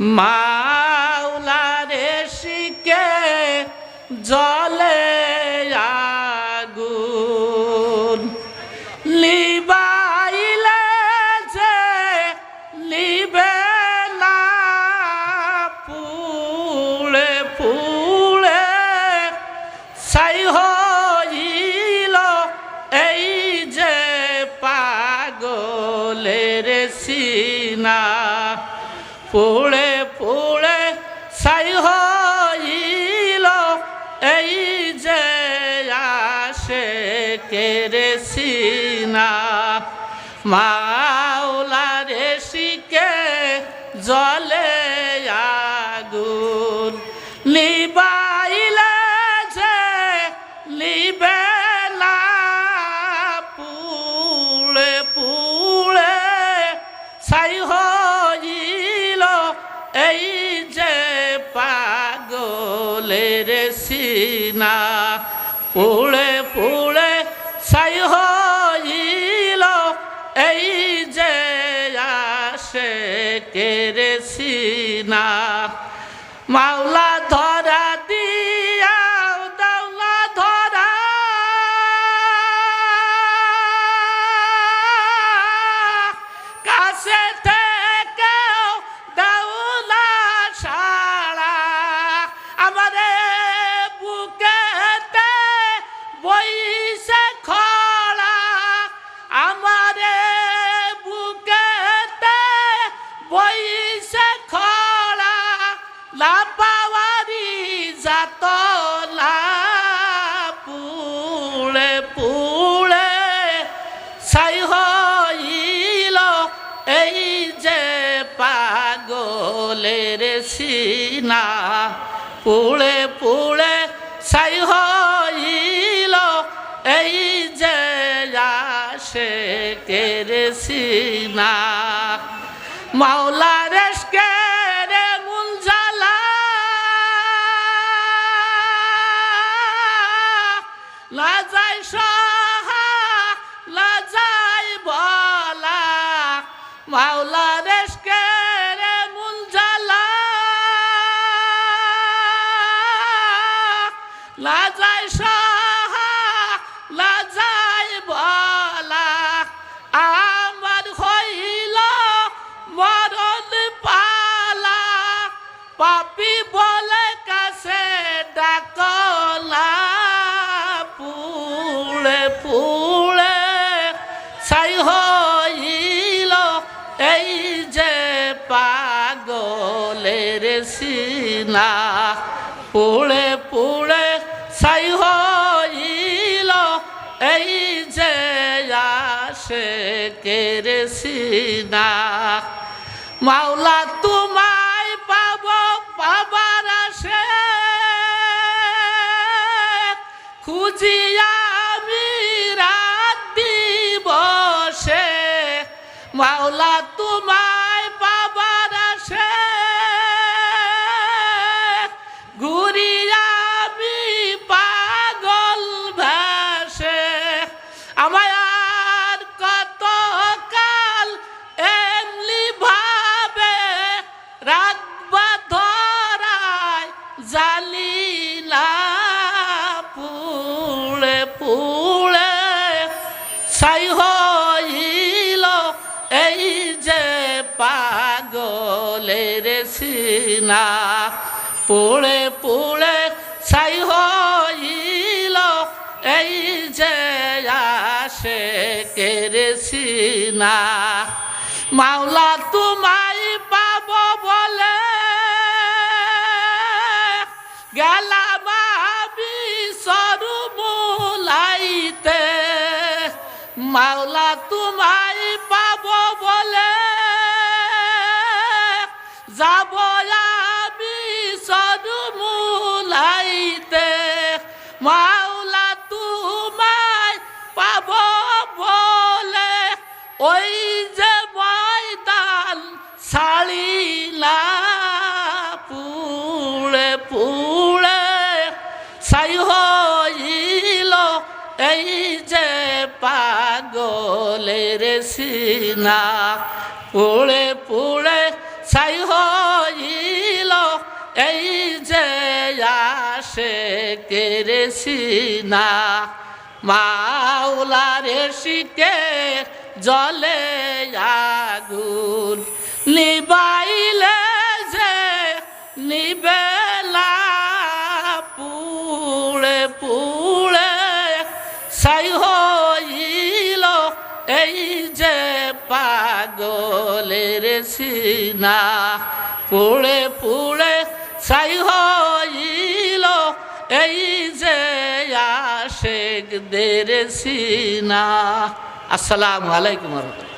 মাওলারে শিকে জলে আগুন। লিবাইলে যে লিবে না, পুড়ে পুড়ে সাই হইল এই যে পাগলের সিনা। পুড়ে পুড়ে সাই হইল এই যে আসে কেরে সিনা? মাওলারে শিকে জলে পাগলের সিনা পুড়ে পুড়ে সাই হইল। এই যে আসে কেরে সিনা মাওলা ধরা পুড়ে পুড়ে সাই হইল এই যে পুড়ে পুড়ে হইল এই যে আসে কেরে সিনা। মাওলা লাজাই সহা, লাজাই বলা। মাওলা রেশকে রে মুলজালা। লাজাই সহা, লাজাই বলা। আমার হইল মরণ পালা। পাপি সিনা, পুড়ে পুড়ে ছাই হইল। এই যে আসে কেরে সিনা, মাওলা তোমায় পাব, পাবার আসে খুঁজিয়া আমি রাত দিবসে, মাওলা তোমায় জালিলা পুড়ে পুড়ে। সাই হইল এই যে পাগলের সিনা। পুড়ে পুড়ে এই যে আসে মাওলা তোমায় গেলাম আমি সরু মুলাইতে মাওলা তোমায় পাব বলে। যাব আমি সরু মুলাইতে মাওলা তোমায় পাব বলে। ওই যে ময়দান ছাড়িলা সাই হইল এই যে পাগলের সিনা। পুড়ে পুড়ে সাই হইল এই যে আসে কেরে সিনা। মাওলার শিকে জলে আগুন নিবাইলে যে নিবে সাই হইল এই যে পাগলের সিনা। পুড়ে পুড়ে সাই হইল এই যে আশেকদের সিনা। আসসালামু আলাইকুম রহমতুল্লাহ।